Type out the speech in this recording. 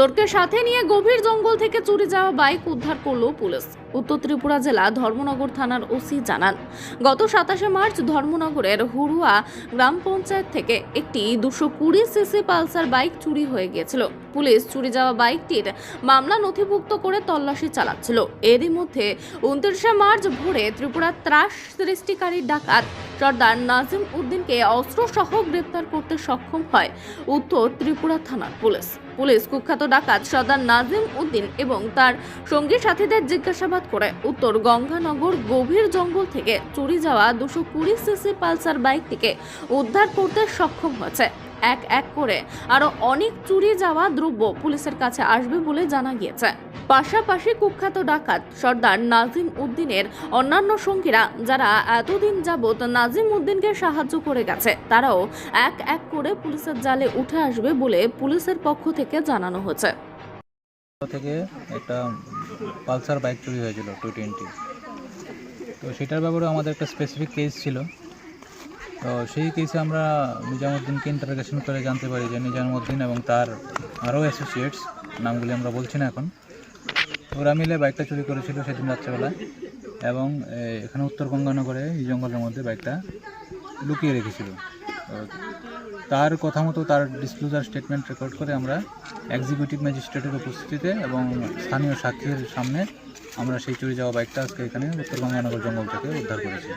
চোরকে সাথে নিয়ে গভীর জঙ্গল থেকে চুরি যাওয়া বাইক উদ্ধার করল পুলিশ। উত্তর ত্রিপুরা জেলা ধর্মনগর থানার ওসি জানান, গত সাতাশে মার্চ ধর্মনগরের হুড়ুয়া গ্রাম পঞ্চায়েত থেকে একটি দুশো কুড়ি সিসি পালসার বাইক চুরি হয়ে গিয়েছিল। পুলিশ চুরি যাওয়া বাইকটির মামলা নথিভুক্ত করে তল্লাশি চালাচ্ছিল। এরই মধ্যে উনত্রিশে মার্চ ভোরে ত্রিপুরার ত্রাস সৃষ্টিকারী ডাকাত সর্দার নাজিম উদ্দিনকে অস্ত্রসহ গ্রেপ্তার করতে সক্ষম হয় উত্তর ত্রিপুরা থানার পুলিশ। পুলিশ কুখ্যাত ডাকাত সর্দার নাজিম উদ্দিন এবং তার সঙ্গী সাথীদের জিজ্ঞাসাবাদ করে। উত্তর গঙ্গানগর গভীর জঙ্গল থেকে চুরি যাওয়া দুশো কুড়ি সিসি পালসার বাইকটিকে উদ্ধার করতে সক্ষম হয়েছে। এক এক করে আরও অনেক চুরি যাওয়া দ্রব্য পুলিশের কাছে আসবে বলে জানা গিয়েছে। পাশাপাশি কুখ্যাত ডাকাত সর্দার নাজিম উদ্দিনের অন্যান্য সঙ্গীরা, যারা এতদিন যাবৎ নাজিম উদ্দিনকে সাহায্য করে গেছে, তারাও এক এক করে পুলিশের জালে উঠে আসবে বলে পুলিশের পক্ষ থেকে জানানো হয়েছে। থেকে একটা পালসার বাইক চুরি হয়েছিল টু টোয়েন্টি। তো সেটার ব্যাপারে আমাদের একটা স্পেসিফিক কেস ছিল। তো সেই কেসে আমরা নিজামুদ্দিনকে ইন্টারোগেশন করে জানতে পারি যে নিজামুদ্দিন এবং তার আরও অ্যাসোসিয়েটস নামগুলি আমরা বলছি না এখন। ওরা মিলে বাইকটা চুরি করেছিল সেদিন রাত্রেবেলা এবং এখানে উত্তর গঙ্গানগরে, এই জঙ্গলের মধ্যে বাইকটা লুকিয়ে রেখেছিল। তার কথা মতো তার ডিসক্লোজার স্টেটমেন্ট রেকর্ড করে আমরা এক্সিকিউটিভ ম্যাজিস্ট্রেটের উপস্থিতিতে এবং স্থানীয় সাক্ষীর সামনে আমরা সেই চুরি যাওয়া বাইকটা আজকে এখানে উত্তর গঙ্গানগর জঙ্গল থেকে উদ্ধার করেছি।